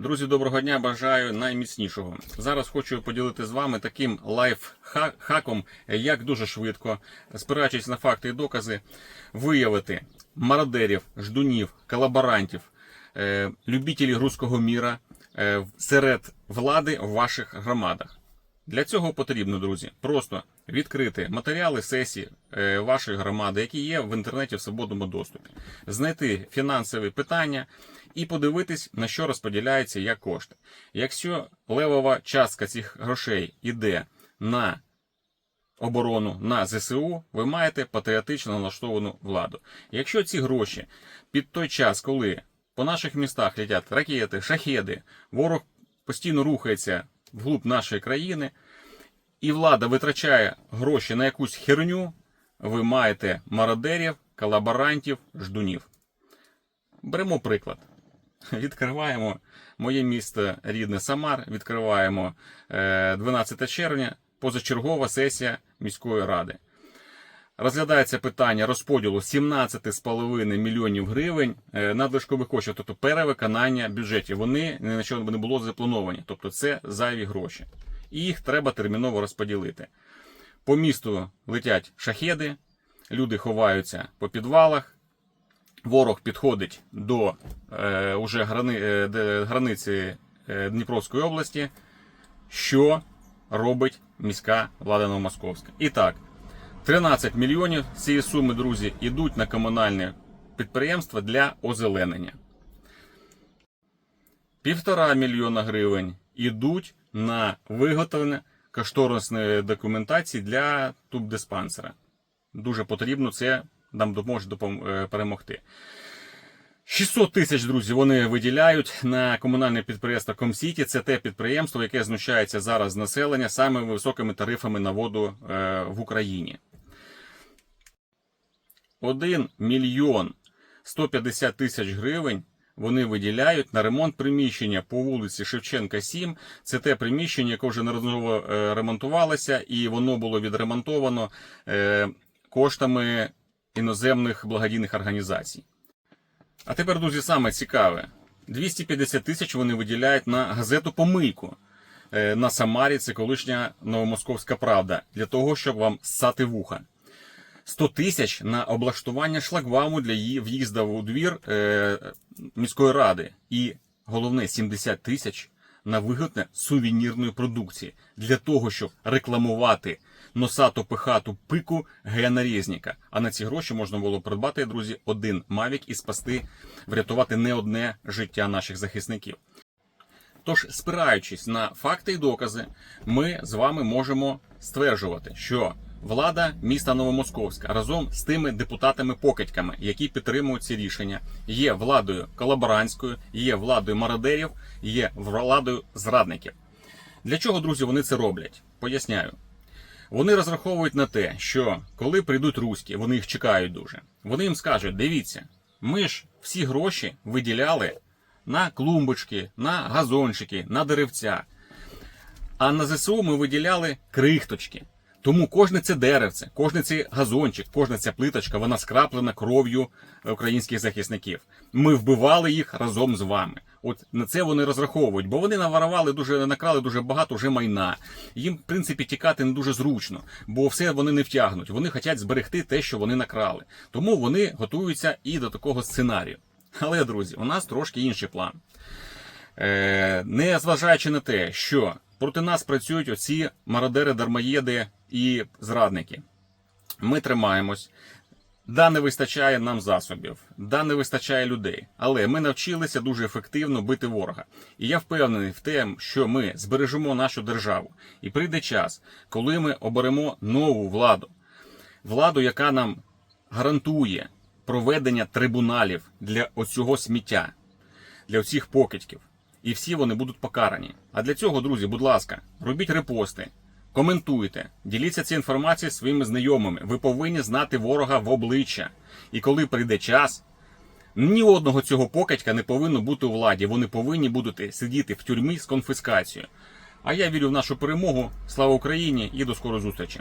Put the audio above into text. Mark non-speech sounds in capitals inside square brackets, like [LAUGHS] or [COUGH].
Друзі, доброго дня! Бажаю найміцнішого. Зараз хочу поділити з вами таким лайфхаком, як дуже швидко, спираючись на факти і докази, виявити мародерів, ждунів, колаборантів, любітелів руського міра е, серед влади в ваших громадах. Для цього потрібно, друзі, просто відкрити матеріали сесії е, вашої громади, які є в інтернеті в свободному доступі, знайти фінансові питання і подивитись, на що розподіляються як кошти. Якщо левова частка цих грошей йде на оборону на ЗСУ, ви маєте патріотично налаштовану владу. Якщо ці гроші під той час, коли по наших містах летять ракети, шахеди, ворог постійно рухається вглуб нашої країни, і влада витрачає гроші на якусь херню, ви маєте мародерів, колаборантів, ждунів. Беремо приклад. [LAUGHS] Відкриваємо моє місто рідне Самар, відкриваємо е, 12 червня, позачергова сесія міської ради. Розглядається питання розподілу 17,5 мільйонів гривень е, надлишкових коштів, тобто перевиконання бюджетів. Вони ні на що не було заплановані, тобто це зайві гроші. І їх треба терміново розподілити. По місту летять шахеди, люди ховаються по підвалах. Ворог підходить до е, уже грани, е, границі е, Дніпровської області, що робить міська влада Новомосковська. І так, 13 мільйонів цієї суми, друзі, йдуть на комунальне підприємства для озеленення. Півтора мільйона гривень йдуть на виготовлення кошторисної документації для тубдиспансера. Дуже потрібно це нам допоможе допом- е, перемогти. 600 тисяч, друзі, вони виділяють на комунальне підприємство Комсіті. Це те підприємство, яке знущається зараз з населення самими високими тарифами на воду е, в Україні. 1 мільйон 150 тисяч гривень вони виділяють на ремонт приміщення по вулиці Шевченка 7. Це те приміщення, яке вже неодноразово е, ремонтувалося, і воно було відремонтовано е, коштами іноземних благодійних організацій. А тепер, друзі, саме цікаве: 250 тисяч вони виділяють на газету Помийку. Е, На Самарі це колишня Новомосковська Правда для того, щоб вам ссати вуха. 100 тисяч на облаштування шлагбауму для її в'їзду у двір е, міської ради. І головне 70 тисяч на виготовлення сувенірної продукції для того, щоб рекламувати носату пихату пику геонарєзника. А на ці гроші можна було придбати, друзі, один мавік і спасти, врятувати не одне життя наших захисників. Тож, спираючись на факти і докази, ми з вами можемо стверджувати, що влада міста Новомосковська разом з тими депутатами-покидьками, які підтримують ці рішення, є владою колаборантською, є владою мародерів, є владою зрадників. Для чого, друзі, вони це роблять? Поясняю. Вони розраховують на те, що коли прийдуть руські, вони їх чекають дуже. Вони їм скажуть: дивіться, ми ж всі гроші виділяли на клумбочки, на газончики, на деревця. А на ЗСУ ми виділяли крихточки. Тому кожне це деревце, кожне цей газончик, кожна ця плиточка, вона скраплена кров'ю українських захисників. Ми вбивали їх разом з вами. От на це вони розраховують, бо вони наворували дуже накрали дуже багато вже майна. Їм, в принципі, тікати не дуже зручно, бо все вони не втягнуть. Вони хочуть зберегти те, що вони накрали. Тому вони готуються і до такого сценарію. Але, друзі, у нас трошки інший план. Е, не зважаючи на те, що проти нас працюють оці мародери, дармоєди і зрадники. Ми тримаємось. Да, не вистачає нам засобів, да, не вистачає людей. Але ми навчилися дуже ефективно бити ворога. І я впевнений в те, що ми збережемо нашу державу. І прийде час, коли ми оберемо нову владу. Владу, яка нам гарантує проведення трибуналів для оцього сміття, для оцих покидьків. І всі вони будуть покарані. А для цього, друзі, будь ласка, робіть репости, коментуйте, діліться цією інформацією своїми знайомими. Ви повинні знати ворога в обличчя. І коли прийде час, ні одного цього покидька не повинно бути у владі. Вони повинні будуть сидіти в тюрмі з конфіскацією. А я вірю в нашу перемогу. Слава Україні і до скорої зустрічі!